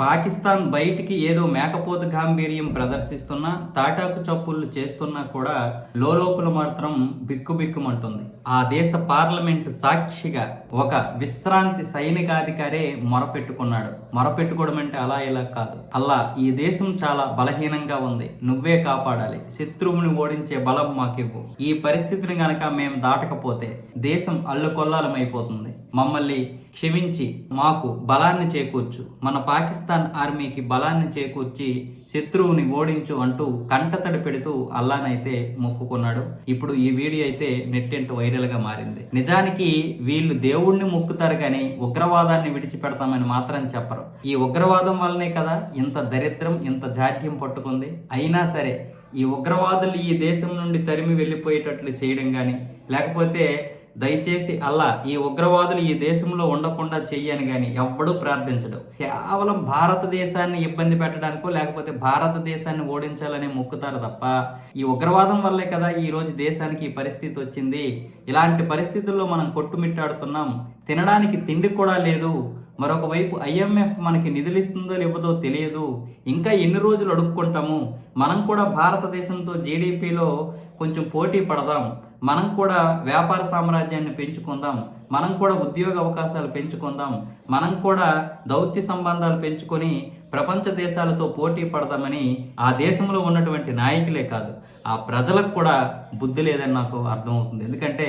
పాకిస్తాన్ బయటికి ఏదో మేకపోత గాంభీర్యం ప్రదర్శిస్తున్నా తాటాకు చప్పుళ్ళు చేస్తున్నా కూడా లోపల మాత్రం బిక్కుబిక్కుమంటుంది. ఆ దేశ పార్లమెంట్ సాక్షిగా ఒక విశ్రాంతి సైనికాధికారే మొరపెట్టుకున్నాడు. మొరపెట్టుకోవడం అంటే అలా ఇలా కాదు. అల్లా ఈ దేశం చాలా బలహీనంగా ఉంది. నువ్వే కాపాడాలి. శత్రువుని ఓడించే బలం మాకివ్వు. ఈ పరిస్థితిని గనక మేము దాటకపోతే దేశం అల్లుకొల్లాలమైపోతుంది. మమ్మల్ని క్షమించి మాకు బలాన్ని చేకూర్చు. మన పాకిస్తాన్ ఆర్మీకి బలాన్ని చేకూర్చి శత్రువుని ఓడించు అంటూ కంటతడి పెడుతూ అల్లానైతే మొక్కుకున్నాడు. ఇప్పుడు ఈ వీడియో అయితే నెట్టెంట్ వైరల్గా మారింది. నిజానికి వీళ్ళు దేవుణ్ణి మొక్కుతారు కానీ ఉగ్రవాదాన్ని విడిచిపెడతామని మాత్రం చెప్పరు. ఈ ఉగ్రవాదం వల్లనే కదా ఇంత దరిద్రం ఇంత జాడ్యం పట్టుకుంది. అయినా సరే ఈ ఉగ్రవాదులు ఈ దేశం నుండి తరిమి వెళ్ళిపోయేటట్లు చేయడం కానీ లేకపోతే దయచేసి అల్లా ఈ ఉగ్రవాదులు ఈ దేశంలో ఉండకుండా చెయ్యని కానీ ఎవ్వడూ ప్రార్థించడు. కేవలం భారతదేశాన్ని ఇబ్బంది పెట్టడానికో లేకపోతే భారతదేశాన్ని ఓడించాలని మొక్కుతారు తప్ప ఈ ఉగ్రవాదం వల్లే కదా ఈరోజు దేశానికి ఈ పరిస్థితి వచ్చింది. ఇలాంటి పరిస్థితుల్లో మనం కొట్టుమిట్టాడుతున్నాం. తినడానికి తిండి కూడా లేదు. మరొక వైపు ఐఎంఎఫ్ మనకి నిధులు ఇస్తుందో లేవదో తెలియదు. ఇంకా ఎన్ని రోజులు అడుక్కుంటాము? మనం కూడా భారతదేశంతో జీడిపిలో కొంచెం పోటీ పడదాం. మనం కూడా వ్యాపార సామ్రాజ్యాన్ని పెంచుకుందాం మనం కూడా ఉద్యోగ అవకాశాలు పెంచుకుందాం మనం కూడా దౌత్య సంబంధాలు పెంచుకొని ప్రపంచ దేశాలతో పోటీ పడదామని ఆ దేశంలో ఉన్నటువంటి నాయకులే కాదు ఆ ప్రజలకు కూడా బుద్ధి లేదని నాకు అర్థమవుతుంది. ఎందుకంటే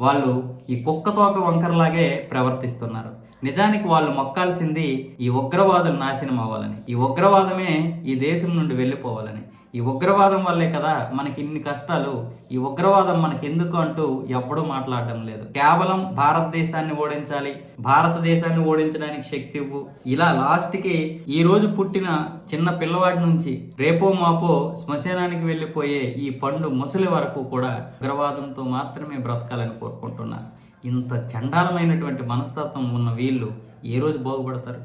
వాళ్ళు ఈ కుక్కతోక వంకరలాగే ప్రవర్తిస్తున్నారు. నిజానికి వాళ్ళు మొక్కాల్సింది ఈ ఉగ్రవాదులు నాశనం అవ్వాలని. ఈ ఉగ్రవాదమే ఈ దేశం నుండి వెళ్ళిపోవాలని. ఈ ఉగ్రవాదం వల్లే కదా మనకి ఇన్ని కష్టాలు. ఈ ఉగ్రవాదం మనకి ఎందుకు అంటూ ఎప్పుడూ మాట్లాడడం లేదు. కేవలం భారతదేశాన్ని ఓడించాలి. భారతదేశాన్ని ఓడించడానికి శక్తి ఇవ్వు. ఇలా లాస్ట్కి ఈ రోజు పుట్టిన చిన్న పిల్లవాడి నుంచి రేపో మాపో శ్మశానానికి వెళ్ళిపోయే ఈ పండు ముసలి వరకు కూడా ఉగ్రవాదంతో మాత్రమే బ్రతకాలని కోరుకుంటున్నాను ఇంత చండాలమైనటువంటి మనస్తత్వం ఉన్న వీళ్ళు ఏ రోజు బాగుపడతారు?